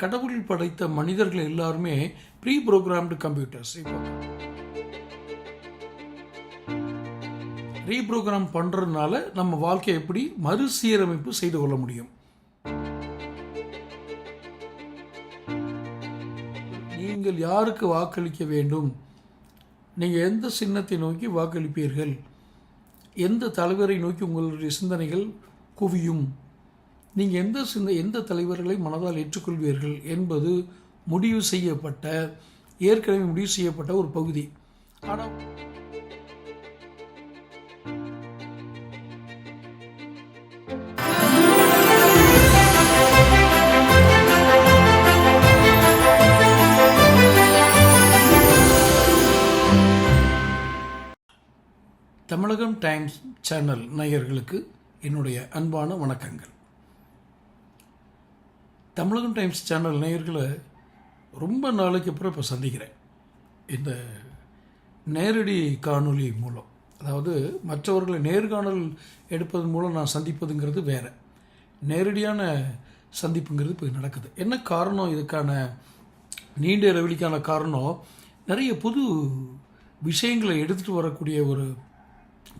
கடவுள் படைத்த மனிதர்கள் எல்லாருமே ப்ரீ ப்ரோக்ராம்டு கம்ப்யூட்டர்ஸ் இப்போ ரீப்ரோக்ராம் பண்ணுறதுனால நம்ம வாழ்க்கையை எப்படி மறுசீரமைப்பு செய்து கொள்ள முடியும்? நீங்கள் யாருக்கு வாக்களிக்க வேண்டும்? நீங்கள் எந்த சின்னத்தை நோக்கி வாக்களிப்பீர்கள்? எந்த தலைவரை நோக்கி உங்களுடைய சிந்தனைகள் குவியும்? நீங்கள் எந்த சிந்த எந்த தலைவர்களை மனதால் ஏற்றுக்கொள்வீர்கள் என்பது முடிவு செய்யப்பட்ட ஏற்கனவே முடிவு செய்யப்பட்ட ஒரு பகுதி. ஆனால் தமிழகம் டைம்ஸ் சேனல் நேயர்களுக்கு என்னுடைய அன்பான வணக்கங்கள். தமிழகம் டைம்ஸ் சேனல் நேயர்களை ரொம்ப நாளைக்கு அப்புறம் இப்போ சந்திக்கிறேன். இந்த நேரடி காணொளி மூலம். அதாவது மற்றவர்களை நேர்காணல் எடுப்பதன் மூலம் நான் சந்திப்பதுங்கிறது வேறு. நேரடியான சந்திப்புங்கிறது இப்போ நடக்குது. என்ன காரணம் இதுக்கான நீண்ட இடைவெளிக்கான காரணம்? நிறைய புது விஷயங்களை எடுத்துகிட்டு வரக்கூடிய ஒரு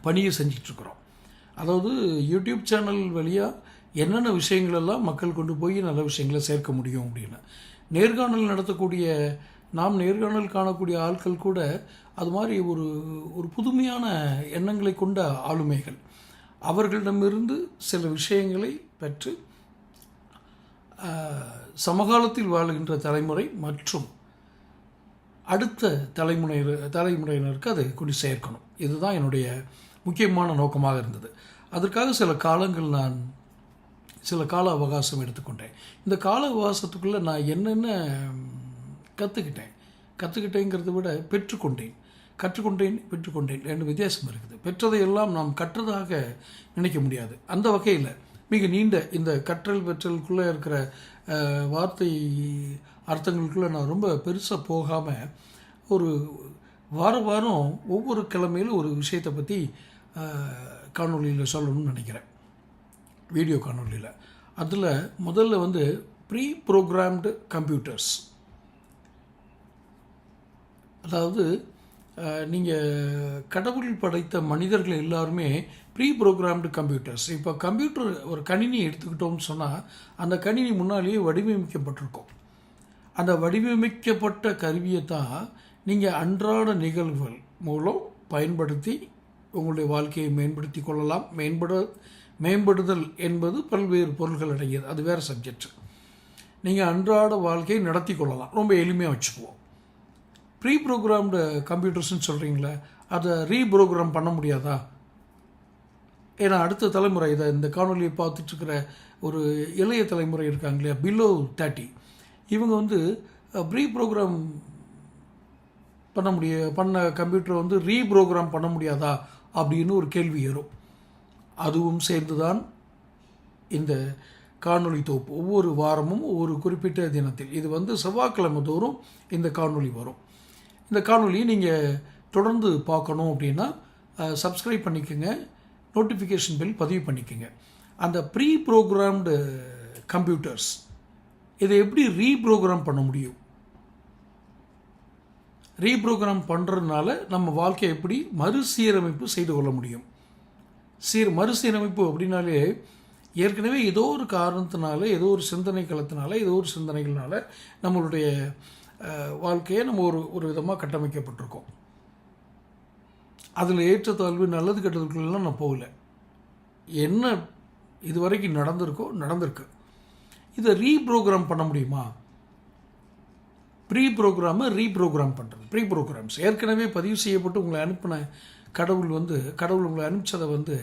பணியை செஞ்சிட்ருக்குறோம் அதாவது யூடியூப் சேனல் வழியாக என்னென்ன விஷயங்களெல்லாம் மக்கள் கொண்டு போய் நல்ல விஷயங்களை சேர்க்க முடியும் அப்படின்னு. நேர்காணல் நடத்தக்கூடிய நாம் நேர்காணல் காணக்கூடிய ஆட்கள் கூட அது மாதிரி ஒரு ஒரு புதுமையான எண்ணங்களை கொண்ட ஆளுமைகள். அவர்களிடமிருந்து சில விஷயங்களை பெற்று சமகாலத்தில் வாழுகின்ற தலைமுறை மற்றும் அடுத்த தலைமுறையினர் தலைமுறையினருக்கு அதை கொண்டு சேர்க்கணும். இதுதான் என்னுடைய முக்கியமான நோக்கமாக இருந்தது. அதற்காக சில காலங்கள் நான் சில கால அவகாசம் எடுத்துக்கொண்டேன். இந்த கால அவகாசத்துக்குள்ளே நான் என்னென்ன கற்றுக்கிட்டேன் கற்றுக்கிட்டேங்கிறத விட பெற்றுக்கொண்டேன். கற்றுக்கொண்டேன் பெற்றுக்கொண்டேன் ரெண்டு வித்தியாசம் இருக்குது. பெற்றதை எல்லாம் நாம் கற்றதாக நினைக்க முடியாது. அந்த வகையில் மிக நீண்ட இந்த கற்றல் பெற்றலுக்குள்ளே இருக்கிற வார்த்தை அர்த்தங்களுக்குள்ளே நான் ரொம்ப பெருசாக போகாமல் ஒரு வார வாரம் ஒவ்வொரு கிழமையிலும் ஒரு விஷயத்தை பற்றி காணொளியில் சொல்லணும்னு நினைக்கிறேன். வீடியோ காணொலியில் அதில் முதல்ல வந்து ப்ரீ ப்ரோக்ராம்டு கம்ப்யூட்டர்ஸ் அதாவது நீங்கள் கடவுள் படைத்த மனிதர்கள் எல்லாருமே ப்ரீ ப்ரோக்ராம்டு கம்ப்யூட்டர்ஸ் இப்போ கம்ப்யூட்டர் ஒரு கணினி எடுத்துக்கிட்டோம்னு சொன்னால் அந்த கணினி முன்னாலேயே வடிவமைக்கப்பட்டிருக்கும். அந்த வடிவமைக்கப்பட்ட கருவியை தான் நீங்கள் அன்றாட நிகழ்வுகள் மூலம் பயன்படுத்தி உங்களுடைய வாழ்க்கையை மேம்படுத்தி கொள்ளலாம் மேம்பட மேம்படுதல் என்பது பல்வேறு பொருள்கள் அடங்கியது. அது வேறு சப்ஜெக்ட் நீங்கள் அன்றாட வாழ்க்கையை நடத்தி கொள்ளலாம். ரொம்ப எளிமையாக வச்சுக்குவோம். ப்ரீ ப்ரோக்ராம்டு கம்ப்யூட்டர்ஸ்னு சொல்கிறீங்களே அதை ரீப்ரோக்ராம் பண்ண முடியாதா? ஏன்னா அடுத்த தலைமுறை இதை இந்த காணொலியை பார்த்துட்ருக்கிற ஒரு இளைய தலைமுறை இருக்காங்க இல்லையா? பிலோ தேர்ட்டி இவங்க வந்து ப்ரீ ப்ரோக்ராம் பண்ண முடிய பண்ண கம்ப்யூட்டரை வந்து ரீப்ரோக்ராம் பண்ண முடியாதா? அப்படின்னு ஒரு கேள்வி ஏறும். அதுவும் சேர்ந்துதான் இந்த காணொளி தொகுப்பு. ஒவ்வொரு வாரமும் ஒவ்வொரு குறிப்பிட்ட தினத்தில். இது வந்து செவ்வாய்க்கிழமை தோறும் இந்த காணொளி வரும். இந்த காணொலியை நீங்கள் தொடர்ந்து பார்க்கணும் அப்படின்னா சப்ஸ்கிரைப் பண்ணிக்கோங்க. நோட்டிஃபிகேஷன் பில் பதிவு பண்ணிக்கோங்க. அந்த ப்ரீ ப்ரோக்ராம்டு கம்ப்யூட்டர்ஸ் இதை எப்படி ரீப்ரோக்ராம் பண்ண முடியும்? ரீப்ரோக்ராம் பண்ணுறதுனால நம்ம வாழ்க்கையை எப்படி மறுசீரமைப்பு செய்து கொள்ள முடியும்? சீர் மறுசீரமைப்பு அப்படின்னாலே ஏற்கனவே ஏதோ ஒரு காரணத்தினால ஏதோ ஒரு சிந்தனை களத்தினால ஏதோ ஒரு சிந்தனைகள்னால நம்மளுடைய அஹ், வாழ்க்கையை நம்ம ஒரு ஒரு விதமாக கட்டமைக்கப்பட்டிருக்கோம். அதில் ஏற்றத்தாழ்வு நல்லது கெட்டதுக்குள்ளெல்லாம் நான் போகல. என்ன இது வரைக்கும் நடந்திருக்கோ நடந்திருக்கு. இதை ரீப்ரோக்ராம் பண்ண முடியுமா? ப்ரீ ப்ரோக்ராமை ரீப்ரோக்ராம் பண்ணுறது ப்ரீ ப்ரோக்ராம்ஸ் ஏற்கனவே பதிவு செய்யப்பட்டு உங்களை அனுப்பின கடவுள் வந்து கடவுள் உங்களை அனுப்பிச்சதை வந்து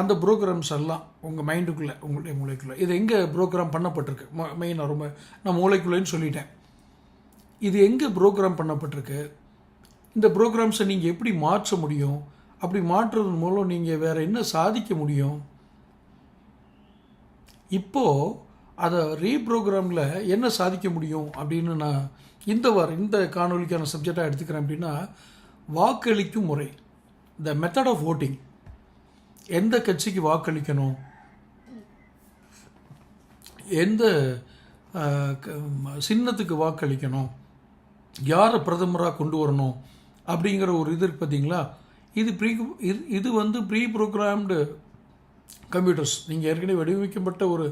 அந்த ப்ரோக்ராம்ஸ் எல்லாம் உங்கள் மைண்டுக்குள்ளே உங்களுடைய மூளைக்குள்ளே. இது எங்கே ப்ரோக்ராம் பண்ணப்பட்டிருக்கு? மெயினாக ரொம்ப நான் மூளைக்குள்ளேன்னு சொல்லிட்டேன். இது எங்கே ப்ரோக்ராம் பண்ணப்பட்டிருக்கு? இந்த ப்ரோக்ராம்ஸை நீங்கள் எப்படி மாற்ற முடியும்? அப்படி மாற்றுறதன் மூலம் நீங்கள் வேறு என்ன சாதிக்க முடியும்? இப்போது அதை ரீப்ரோக்ராமில் என்ன சாதிக்க முடியும்? அப்படின்னு நான் இந்த வாரம் இந்த காணொலிக்கான சப்ஜெக்டாக எடுத்துக்கிறேன் அப்படின்னா வாக்களிக்கும் முறை. த மெத்தட் ஆஃப் ஓட்டிங் எந்த கட்சிக்கு வாக்களிக்கணும்? எந்த க- சின்னத்துக்கு வாக்களிக்கணும்? யாரை பிரதமராக கொண்டு வரணும்? அப்படிங்கிற ஒரு இது பார்த்தீங்களா இது ப்ரீ இது இது வந்து ப்ரீ ப்ரோக்ராம்டு கம்ப்யூட்டர்ஸ் நீங்கள் ஏற்கனவே வடிவமைக்கப்பட்ட ஒரு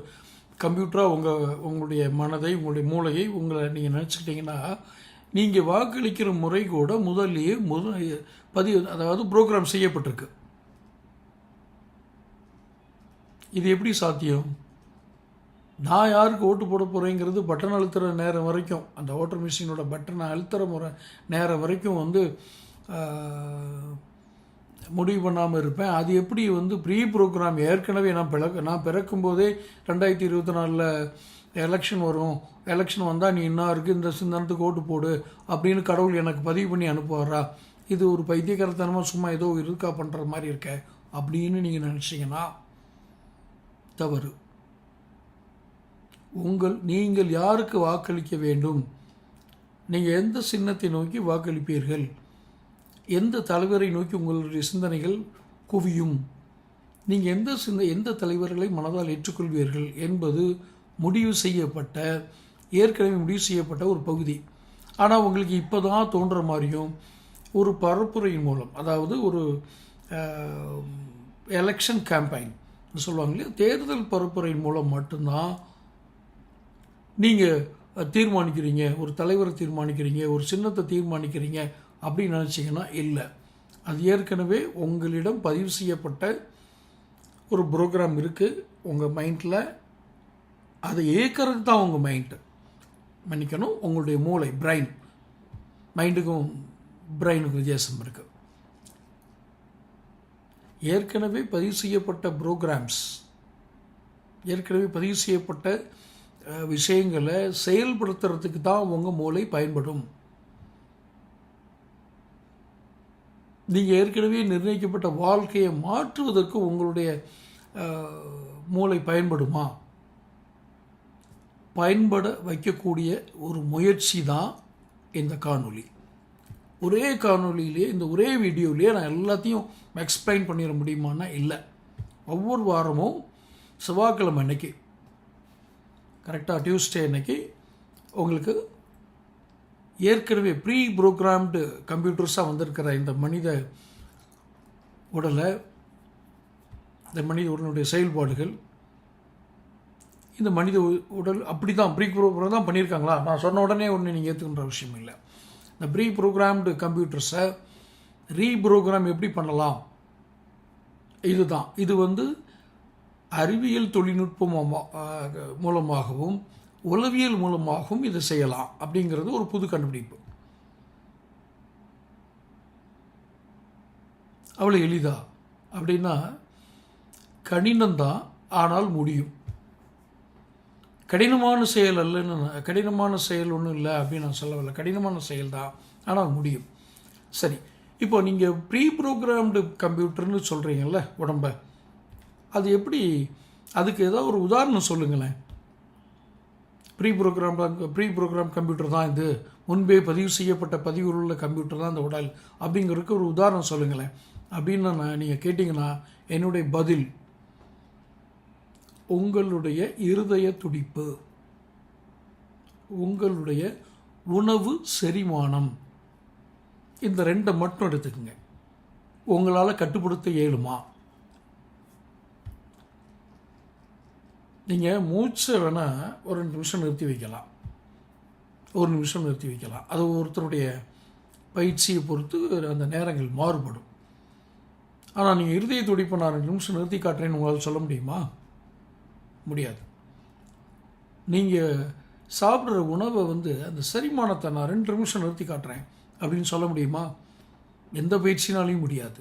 கம்ப்யூட்டராக உங்கள் உங்களுடைய மனதை உங்களுடைய மூளையை உங்களை நீங்கள் நினச்சிக்கிட்டிங்கன்னா நீங்கள் வாக்களிக்கிற முறை கூட முதல்லயே முத பதிவு அதாவது ப்ரோக்ராம் செய்யப்பட்டிருக்கு. இது எப்படி சாத்தியம்? நான் யாருக்கு ஓட்டு போட போகிறேங்கிறது பட்டன் அழுத்துகிற நேரம் வரைக்கும் அந்த ஓட்டர் மிஷினோட பட்டனை அழுத்துகிற முறை நேரம் வரைக்கும் வந்து முடிவு பண்ணாமல் இருப்பேன். அது எப்படி வந்து ப்ரீ ப்ரோக்ராம் ஏற்கனவே நான் பிறக்க நான் பிறக்கும்போதே ரெண்டாயிரத்தி இருபத்தி நாலில் எலெக்ஷன் வரும். எலெக்ஷன் வந்தால் நீ என்ன இருக்குது இந்த சிந்தனத்துக்கு ஓட்டு போடு அப்படின்னு கடவுள் எனக்கு பதிவு பண்ணி அனுப்புவாரா? இது ஒரு பைத்தியக்காரத்தனமாக சும்மா ஏதோ இருக்கா பண்ணுற மாதிரி இருக்க அப்படின்னு நீங்கள் நினச்சிங்கன்னா தவறு. உங்கள் நீங்கள் யாருக்கு வாக்களிக்க வேண்டும்? நீங்கள் எந்த சின்னத்தை நோக்கி வாக்களிப்பீர்கள்? எந்த தலைவரை நோக்கி உங்களுடைய சிந்தனைகள் குவியும்? நீங்கள் எந்த சிந்த எந்த தலைவர்களை மனதால் ஏற்றுக்கொள்வீர்கள் என்பது முடிவு செய்யப்பட்ட ஏற்கனவே முடிவு செய்யப்பட்ட ஒரு பகுதி. ஆனால் உங்களுக்கு இப்போ தான் தோன்ற மாதிரியும் ஒரு பரப்புரையின் மூலம் அதாவது ஒரு எலெக்ஷன் கேம்பெயின் சொல்லுவாங்க இல்லையா? தேர்தல் பரப்புரையின் மூலம் மட்டும்தான் நீங்கள் தீர்மானிக்கிறீங்க ஒரு தலைவரை தீர்மானிக்கிறீங்க ஒரு சின்னத்தை தீர்மானிக்கிறீங்க அப்படின்னு நினச்சிங்கன்னா இல்லை. அது ஏற்கனவே உங்களிடம் பதிவு செய்யப்பட்ட ஒரு ப்ரோக்ராம் இருக்குது உங்கள் மைண்டில் அதை ஏற்கிறது தான் உங்கள் மைண்டு மன்னிக்கணும் உங்களுடைய மூளை பிரெயின் மைண்டுக்கும் பிரெயினுக்கும் வித்தியாசம் இருக்குது ஏற்கனவே பதிவு செய்யப்பட்ட ப்ரோக்ராம்ஸ் ஏற்கனவே பதிவு செய்யப்பட்ட விஷயங்களை செயல்படுத்துறதுக்கு தான் உங்கள் மூளை பயன்படும். நீங்கள் ஏற்கனவே நிர்ணயிக்கப்பட்ட வாழ்க்கையை மாற்றுவதற்கு உங்களுடைய மூளை பயன்படுமா? பயன்பட வைக்கக்கூடிய ஒரு முயற்சி தான் இந்த காணொளி. ஒரே காணொலியிலே இந்த ஒரே வீடியோவிலேயே நான் எல்லாத்தையும் எக்ஸ்பிளைன் பண்ணிட முடியுமான்னா இல்லை. ஒவ்வொரு வாரமும் செவ்வாய்க்கிழமை அன்னைக்கு கரெக்டாக டியூஸ்டே அன்னைக்கு உங்களுக்கு ஏற்கனவே ப்ரீ ப்ரோக்ராம்டு கம்ப்யூட்டர்ஸாக வந்திருக்கிற இந்த மனித உடலை இந்த மனித உடலுடைய செயல்பாடுகள் இந்த மனித உ- உடல் அப்படி தான் ப்ரீ ப்ரோக்ராம் தான் பண்ணியிருக்காங்களா? நான் சொன்ன உடனே ஒன்று நீங்கள் ஏற்றுக்கின்ற விஷயம் இல்லை. இந்த ப்ரீ ப்ரோக்ராம்டு கம்ப்யூட்டர்ஸை ரீப்ரோக்ராம் எப்படி பண்ணலாம்? இதுதான். இது வந்து அறிவியல் தொழில்நுட்பம் மூலமாகவும் உளவியல் மூலமாகவும் இதை செய்யலாம் அப்படிங்கிறது ஒரு புது கண்டுபிடிப்பு. அவ்வளோ எளிதா? அப்படின்னா கடினம்தான் ஆனால் முடியும். கடினமான செயல் அல்லன்னு கடினமான செயல் ஒன்றும் இல்லை அப்படின்னு நான் சொல்லவில்லை. கடினமான செயல் தான் ஆனால் முடியும். சரி. இப்போ நீங்கள் ப்ரீ ப்ரோக்ராம்டு கம்ப்யூட்டர்னு சொல்கிறீங்கல்ல உடம்ப. அது எப்படி அதுக்கு ஏதாவது ஒரு உதாரணம் சொல்லுங்களேன். Pre program pre program computer தான் இது. முன்பே பதிவு செய்யப்பட்ட பதிவில் உள்ள கம்ப்யூட்டர் தான் இந்த உடல். அப்படிங்கிறதுக்கு ஒரு உதாரணம் சொல்லுங்களேன். அப்படின்னு நான் நீங்கள் கேட்டிங்கன்னா என்னுடைய பதில். உங்களுடைய இருதய துடிப்பு. உங்களுடைய உணவு செரிமானம். இந்த ரெண்டை மட்டும் எடுத்துக்கோங்க. உங்களால் கட்டுப்படுத்த இயலுமா? நீங்கள் மூச்சை வேணால் ஒரு ரெண்டு நிமிஷம் நிறுத்தி வைக்கலாம். ஒரு நிமிஷம் நிறுத்தி வைக்கலாம். அது ஒருத்தருடைய பயிற்சியை பொறுத்து அந்த நேரங்கள் மாறுபடும். ஆனால் நீங்கள் இருதய துடிப்பை நான் ரெண்டு நிமிஷம் நிறுத்தி காட்டுறேன்னு உங்களால் சொல்ல முடியுமா? முடியாது. நீங்கள் சாப்பிட்ற உணவை வந்து அந்த செரிமானத்தை நான் ரெண்டு நிமிஷம் நிறுத்தி காட்டுறேன் அப்படின்னு சொல்ல முடியுமா? எந்த பயிற்சினாலையும் முடியாது.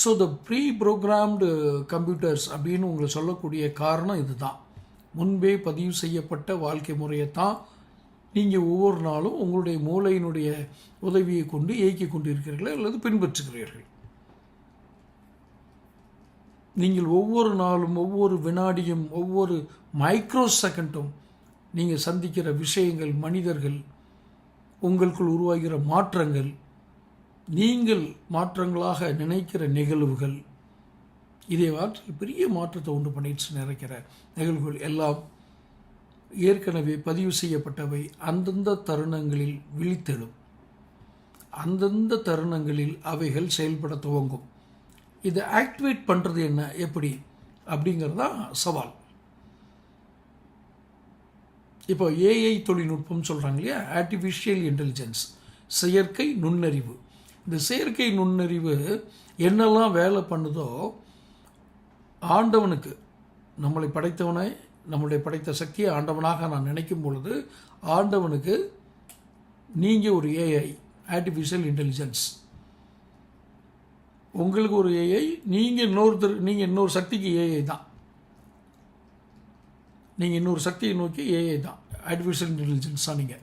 So the pre programmed computers அப்படின்னு உங்களை சொல்லக்கூடிய காரணம் இதுதான். முன்பே பதிவு செய்யப்பட்ட வாழ்க்கை முறையை தான் நீங்கள் ஒவ்வொரு நாளும் உங்களுடைய மூளையினுடைய உதவியை கொண்டு இயக்கி கொண்டிருக்கிறீர்கள் அல்லது பின்பற்றுகிறீர்கள்? நீங்கள் ஒவ்வொரு நாளும் ஒவ்வொரு வினாடியும் ஒவ்வொரு மைக்ரோ செகண்டும் நீங்கள் சந்திக்கிற விஷயங்கள் மனிதர்கள் உங்களுக்குள் உருவாகிற மாற்றங்கள் நீங்கள் மாற்றங்களாக நினைக்கிற நிகழ்வுகள் இதை வாற்றில் பெரிய மாற்றத்தை உண்டு பண்ணிட்டு நினைக்கிற நிகழ்வுகள் எல்லாம் ஏற்கனவே பதிவு செய்யப்பட்டவை அந்தந்த தருணங்களில் விழித்தெழும். அந்தந்த தருணங்களில் அவைகள் செயல்பட துவங்கும். இதை ஆக்டிவேட் பண்ணுறது என்ன? எப்படி? அப்படிங்கிறது தான் சவால். இப்போ ஏஐ தொழில்நுட்பம் சொல்கிறாங்க இல்லையா? ஆர்டிஃபிஷியல் இன்டெலிஜென்ஸ் செயற்கை நுண்ணறிவு. இந்த செயற்கை நுண்ணறிவு என்னெல்லாம் வேலை பண்ணுதோ ஆண்டவனுக்கு நம்மளை படைத்தவனை நம்மளுடைய படைத்த சக்தியை ஆண்டவனாக நான் நினைக்கும் பொழுது ஆண்டவனுக்கு நீங்கள் ஒரு ஏஐ ஆர்டிஃபிஷியல் இன்டெலிஜென்ஸ் உங்களுக்கு ஒரு ஏஐ நீங்கள் இன்னொருத்தர் நீங்கள் இன்னொரு சக்திக்கு ஏஐ தான். நீங்கள் இன்னொரு சக்தியை நோக்கி ஏஐ தான். ஆர்டிஃபிஷியல் இன்டெலிஜென்ஸ் தான் நீங்கள்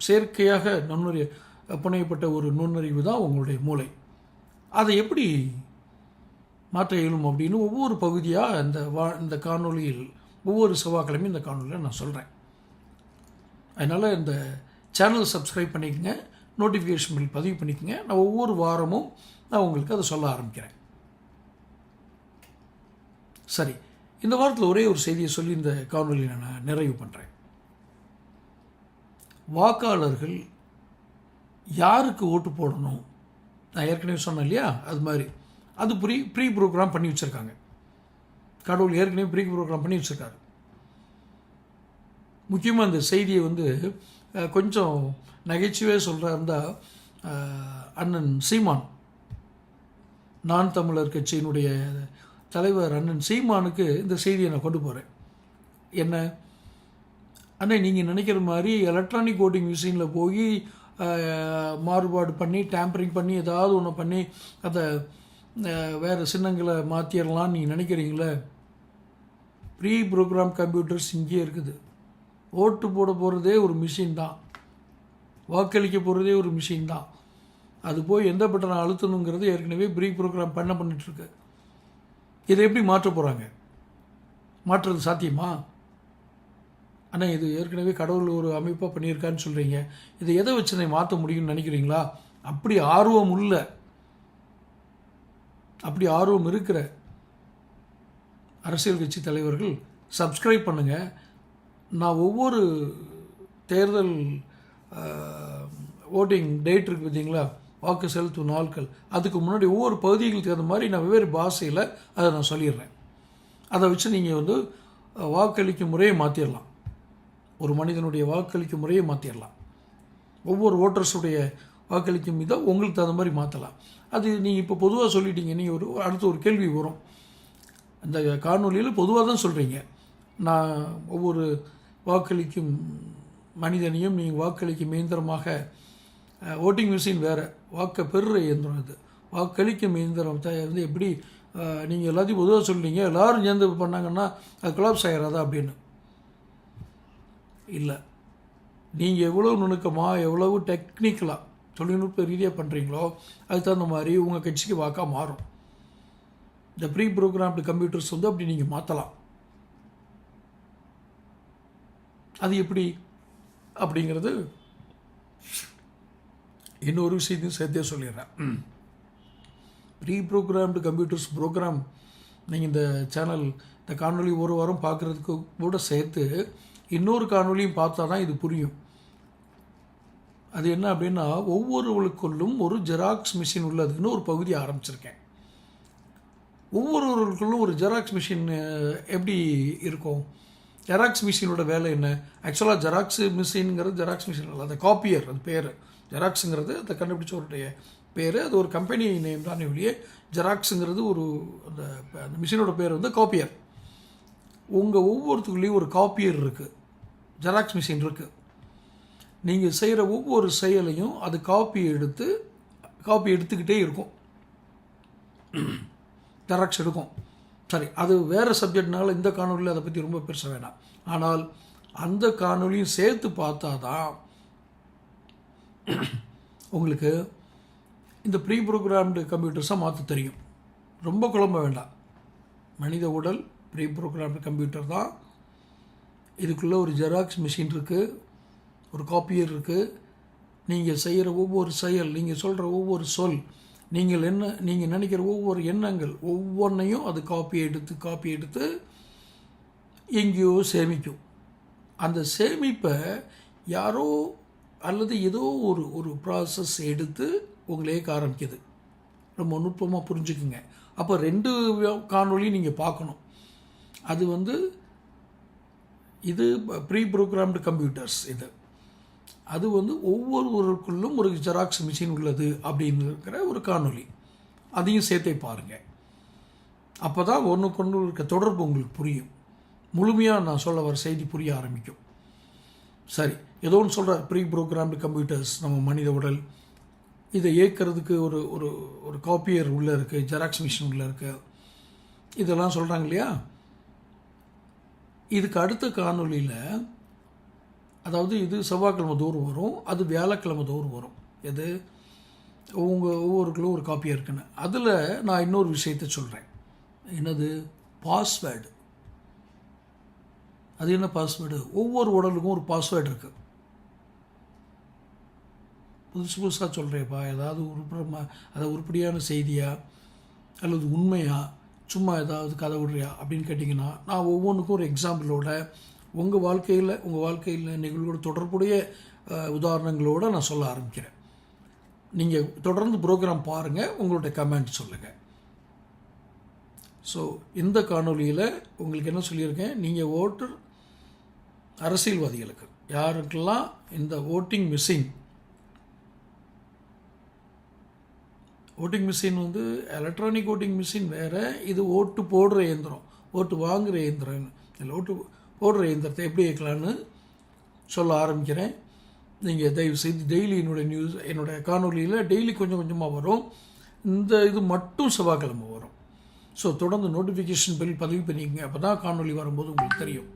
செயற்கையாக நுண்ணறி புனையப்பட்ட ஒரு நுண்ணறிவு தான் உங்களுடைய மூளை. அதை எப்படி மாற்ற இயலும் அப்படின்னு ஒவ்வொரு பகுதியாக இந்த வா இந்த காணொளியில் ஒவ்வொரு செவ்வாய்க்கிழமையும் இந்த காணொலியில் நான் சொல்கிறேன் அதனால் இந்த சேனல் சப்ஸ்கிரைப் பண்ணிக்கங்க. நோட்டிஃபிகேஷன் பில் பதிவு பண்ணிக்கோங்க. நான் ஒவ்வொரு வாரமும் நான் உங்களுக்கு அதை சொல்ல ஆரம்பிக்கிறேன். சரி இந்த வாரத்தில் ஒரே ஒரு செய்தியை சொல்லி இந்த காணொலியை நான் நிறைவு பண்ணுறேன் வாக்காளர்கள் யாருக்கு ஓட்டு போடணும்? நான் ஏற்கனவே சொன்னேன் இல்லையா? அது மாதிரி. அது ப்ரீ ப்ரீ ப்ரோக்ராம் பண்ணி வச்சுருக்காங்க. கடவுள் ஏற்கனவே ப்ரீ ப்ரோக்ராம் பண்ணி வச்சுருக்காரு. முக்கியமாக அந்த செய்தியை வந்து கொஞ்சம் நகைச்சுவே சொல்கிறா இருந்தால் அண்ணன் சீமான் நான் தமிழர் கட்சியினுடைய தலைவர் அண்ணன் சீமானுக்கு இந்த செய்தியை நான் கொண்டு போகிறேன் என்ன? அண்ணே நீங்கள் நினைக்கிற மாதிரி எலக்ட்ரானிக் ஓட்டிங் மிஷினில் போய் மாறுபாடு பண்ணி டேம்பரிங் பண்ணி ஏதாவது ஒன்று பண்ணி அதை வேறு சின்னங்களை மாற்றிடலாம்னு நீங்கள் நினைக்கிறீங்களே? ப்ரீ ப்ரோக்ராம் கம்ப்யூட்டர்ஸ் இங்கேயே இருக்குது. ஓட்டு போட போகிறதே ஒரு மிஷின் தான். வாக்களிக்க போகிறதே ஒரு மிஷின் தான். அது போய் எந்த பட்டனை அழுத்தணுங்கிறது ஏற்கனவே ப்ரீ ப்ரோக்ராம் பண்ண பண்ணிட்டுருக்கு இதை எப்படி மாற்ற போகிறாங்க மாற்றுறது சாத்தியமா? ஆனால் இது ஏற்கனவே கடவுள் ஒரு அமைப்பாக பண்ணியிருக்கான்னு சொல்கிறீங்க இதை எதை வச்சு நான் மாற்ற முடியும்னு நினைக்கிறீங்களா? அப்படி ஆர்வம் உள்ள அப்படி ஆர்வம் இருக்கிற அரசியல் கட்சி தலைவர்கள் சப்ஸ்கிரைப் பண்ணுங்கள் நான் ஒவ்வொரு தேர்தல் ஓட்டிங் டேட் இருக்குது பார்த்தீங்களா? வாக்கு செலுத்தும் நாட்கள் அதுக்கு முன்னாடி ஒவ்வொரு பகுதிகளுக்கு தகுந்த மாதிரி நான் வெவ்வேறு பாஷையில் அதை நான் சொல்லிடுறேன். அதை வச்சு நீங்கள் வந்து வாக்களிக்கும் முறையை மாற்றிடலாம் ஒரு மனிதனுடைய வாக்களிக்கும் முறையை மாற்றிடலாம் ஒவ்வொரு ஓட்டர்ஸுடைய வாக்களிக்கும் இதை உங்களுக்கு தகுந்த மாதிரி மாற்றலாம் அது நீங்கள் இப்போ பொதுவாக சொல்லிட்டீங்க. நீங்கள் ஒரு அடுத்த ஒரு கேள்வி வரும். அந்த காணொலியில் பொதுவாக தான் சொல்கிறீங்க நான் ஒவ்வொரு வாக்களிக்கும் மனிதனையும் நீங்கள் வாக்களிக்கும் இயந்திரமாக ஓட்டிங் மிஷின் வேறு. வாக்கை பெறுற இயந்திரம் இது. வாக்களிக்கும் இயந்திரம். வந்து எப்படி நீங்கள் எல்லாத்தையும் உதவ சொல்லிங்க எல்லோரும் சேர்ந்து பண்ணாங்கன்னா அது கொலாப்ஸ் ஆகிறாதா அப்படின்னு. இல்லை. நீங்கள் எவ்வளோ நுணுக்கமாக எவ்வளவு டெக்னிக்கலாக தொழில்நுட்ப ரீதியாக பண்ணுறீங்களோ அதுக்கு தகுந்த மாதிரி உங்கள் கட்சிக்கு வாக்காக மாறும். இந்த ப்ரீ ப்ரோக்ராம்டு கம்ப்யூட்டர்ஸ் வந்து அப்படி நீங்கள் மாற்றலாம் அது எப்படி? அப்படிங்கிறது இன்னொரு விஷயத்தையும் சேர்த்தே சொல்லிடுறேன். ப்ரீ ப்ரோக்ராம்டு கம்ப்யூட்டர்ஸ் ப்ரோக்ராம் நீங்கள் இந்த சேனல் இந்த காணொலி ஒரு வாரம் பார்க்குறதுக்கு கூட சேர்த்து இன்னொரு காணொலியும் பார்த்தா தான் இது புரியும். அது என்ன அப்படின்னா ஒவ்வொருவருக்குள்ளும் ஒரு ஜெராக்ஸ் மிஷின் உள்ளதுன்னு ஒரு பகுதி ஆரம்பிச்சிருக்கேன். ஒவ்வொருவருக்குள்ளும் ஒரு ஜெராக்ஸ் மிஷின் எப்படி இருக்கும்? ஜெராக்ஸ் மிஷினோட வேலை என்ன? ஆக்சுவலாக ஜெராக்ஸ் மிஷின்ங்கிறது ஜெராக்ஸ் மிஷின் இல்லை அந்த காப்பியர் அது பேர். ஜெராக்ஸுங்கிறது அதை கண்டுபிடிச்சவருடைய பேர் அது ஒரு கம்பெனி நேம் தானே ஒழிய ஜெராக்ஸுங்கிறது ஒரு அந்த அந்த மிஷினோட பேர் வந்து காப்பியர் உங்கள் ஒவ்வொருத்துக்குள்ளேயும் ஒரு காப்பியர் இருக்குது ஜெராக்ஸ் மிஷின் இருக்குது நீங்கள் செய்கிற ஒவ்வொரு செயலையும் அது காப்பி எடுத்து காப்பி எடுத்துக்கிட்டே இருக்கும். ஜெராக்ஸ் எடுக்கும். சரி அது வேறு சப்ஜெக்ட்னால இந்த காணொலியில் அதை பற்றி ரொம்ப பெருசாக வேணாம். ஆனால் அந்த காணொலியும் சேர்த்து பார்த்தா தான் உங்களுக்கு இந்த ப்ரீ ப்ரோக்ராம்டு கம்ப்யூட்டர்ஸாக மாற்ற தெரியும். ரொம்ப குழம்ப வேண்டாம். மனித உடல் ப்ரீ ப்ரோக்ராம்டு கம்ப்யூட்டர் தான். இதுக்குள்ளே ஒரு ஜெராக்ஸ் மிஷின் இருக்குது ஒரு காப்பியர் இருக்குது நீங்கள் செய்கிற ஒவ்வொரு செயல் நீங்கள் சொல்கிற ஒவ்வொரு சொல் நீங்கள் என்ன நீங்கள் நினைக்கிற ஒவ்வொரு எண்ணங்கள் ஒவ்வொன்றையும் அது காப்பி எடுத்து காப்பி எடுத்து எங்கேயோ சேமிக்கும். அந்த சேமிப்பை யாரோ அல்லது ஏதோ ஒரு ஒரு ப்ராசஸ் எடுத்து உங்களை இயக்க ஆரம்பிக்குது ரொம்ப நுட்பமாக புரிஞ்சுக்குங்க. அப்போ ரெண்டு காணொலியும் நீங்கள் பார்க்கணும். அது வந்து இது ப்ரீ ப்ரோக்ராம்டு கம்ப்யூட்டர்ஸ் இது. அது வந்து ஒவ்வொருவருக்குள்ளும் ஒரு ஜெராக்ஸ் மிஷின் உள்ளது அப்படின்னு இருக்கிற ஒரு காணொலி அதையும் சேர்த்தே பாருங்கள் அப்போ தான் ஒன்றுக்கு ஒன்று இருக்க தொடர்பு உங்களுக்கு புரியும். முழுமையாக நான் சொல்ல வர செய்தி புரிய ஆரம்பிக்கும். சரி. ஏதோ ஒன்று சொல்கிறார் ப்ரீ ப்ரோக்ராம்டு கம்ப்யூட்டர்ஸ் நம்ம மனித உடல். இதை ஏற்கிறதுக்கு ஒரு ஒரு ஒரு காப்பியர் உள்ளே இருக்குது ஜெராக்ஸ் மிஷின் உள்ளே இருக்குது இதெல்லாம் சொல்கிறாங்க இல்லையா? இதுக்கு அடுத்த காணொளியில் அதாவது இது செவ்வாய்க்கிழமை தோறும் வரும் அது வியாழக்கிழமை தோறும் வரும். எது? உங்கள் ஒவ்வொருக்குள்ளும் ஒரு காப்பியாக இருக்குன்னு. அதில் நான் இன்னொரு விஷயத்தை சொல்கிறேன் என்னது? பாஸ்வேர்டு அது என்ன பாஸ்வேர்டு ஒவ்வொரு உடலுக்கும் ஒரு பாஸ்வேர்டு இருக்குது புதுசு புதுசாக சொல்கிறேப்பா ஏதாவது உருப்படமாக அதை உருப்படியான செய்தியா? அல்லது உண்மையா? சும்மா ஏதாவது கதை விடுறியா? அப்படின்னு கேட்டிங்கன்னா நான் ஒவ்வொன்றுக்கும் ஒரு எக்ஸாம்பிளோட உங்கள் வாழ்க்கையில் உங்கள் வாழ்க்கையில் நிகழ்வோட தொடர்புடைய உதாரணங்களோடு உதாரணங்களோட நான் சொல்ல ஆரம்பிக்கிறேன். நீங்கள் தொடர்ந்து ப்ரோக்ராம் பாருங்கள் உங்களுடைய கமெண்ட் சொல்லுங்கள் ஸோ இந்த காணொலியில் உங்களுக்கு என்ன சொல்லியிருக்கேன்? நீங்கள் ஓட்டர் அரசியல்வாதிகளுக்கு யாருக்கெல்லாம் இந்த ஓட்டிங் மிஷின் ஓட்டிங் மிஷின் வந்து எலக்ட்ரானிக் ஓட்டிங் மிஷின் வேறு இது ஓட்டு போடுற இயந்திரம். ஓட்டு வாங்குகிற இயந்திரம் இல்லை ஓட்டு போடுற இயந்திரத்தை எப்படி வைக்கலான்னு சொல்ல ஆரம்பிக்கிறேன். நீங்கள் தயவு செய்து டெய்லி என்னுடைய நியூஸ் என்னுடைய காணொலியில் டெய்லி கொஞ்சம் கொஞ்சமாக வரும். இந்த இது மட்டும் செவ்வாய்க்கிழமை வரும். ஸோ தொடர்ந்து நோட்டிஃபிகேஷன் பில் பதிவு பண்ணிக்கங்க. அப்போ தான் காணொலி வரும்போது உங்களுக்கு தெரியும்.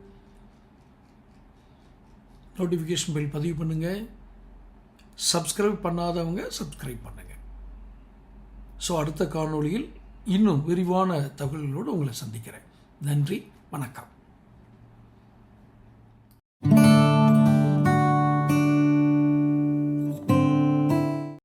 நோட்டிஃபிகேஷன் பில் பதிவு பண்ணுங்கள் சப்ஸ்கிரைப் பண்ணாதவங்க சப்ஸ்கிரைப் பண்ணுங்கள் ஸோ அடுத்த காணொளியில் இன்னும் விரிவான தகவல்களோடு உங்களை சந்திக்கிறேன். நன்றி வணக்கம்.